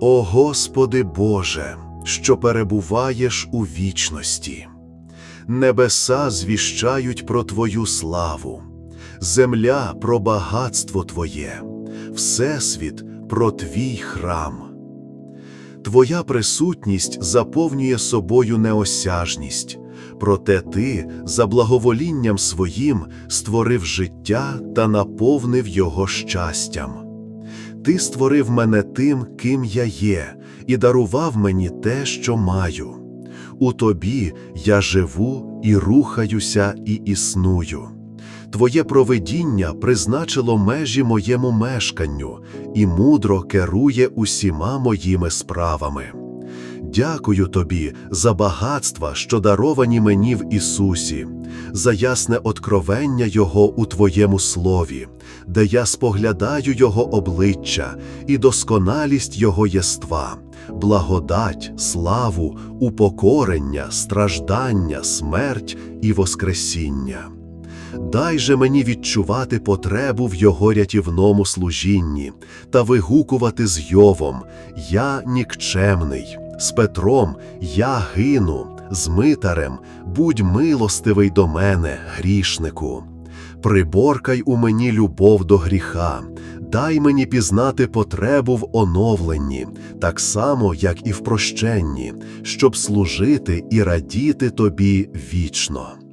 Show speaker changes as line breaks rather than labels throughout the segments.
О Господи Боже, що перебуваєш у вічності. Небеса звіщають про Твою славу, земля про багатство Твоє, Всесвіт про Твій храм. Твоя присутність заповнює собою неосяжність, проте ти, за благоволінням своїм, створив життя та наповнив його щастям. Ти створив мене тим, ким я є, і дарував мені те, що маю. У тобі я живу і рухаюся, і існую. Твоє провидіння призначило межі моєму мешканню і мудро керує усіма моїми справами. Дякую тобі за багатства, що даровані мені в Ісусі, за ясне откровення Його у Твоєму слові, де я споглядаю Його обличчя і досконалість Його єства, благодать, славу, упокорення, страждання, смерть і воскресіння. Дай же мені відчувати потребу в його рятівному служінні та вигукувати з Йовом Я нікчемний, з Петром я гину, з Митарем будь милостивий до мене, грішнику. Приборкай у мені любов до гріха, дай мені пізнати потребу в оновленні, так само, як і в прощенні, щоб служити і радіти тобі вічно.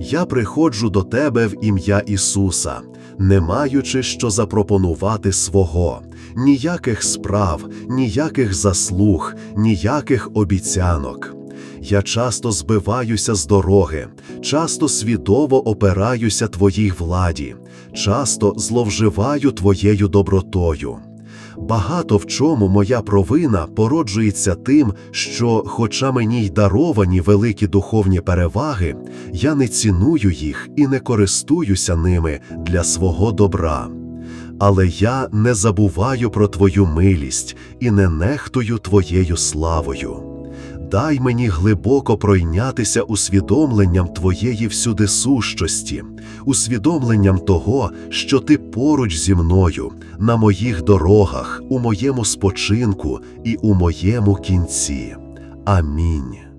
Я приходжу до тебе в ім'я Ісуса, не маючи що запропонувати свого, ніяких справ, ніяких заслуг, ніяких обіцянок. Я часто збиваюся з дороги, часто свідомо опираюся твоїй владі, часто зловживаю твоєю добротою. Багато в чому моя провина породжується тим, що, хоча мені й даровані великі духовні переваги, я не ціную їх і не користуюся ними для свого добра. Але я не забуваю про Твою милість і не нехтую Твоєю славою. Дай мені глибоко пройнятися усвідомленням Твоєї всюдисущості, усвідомленням того, що Ти поруч зі мною, на моїх дорогах, у моєму спочинку і у моєму кінці. Амінь.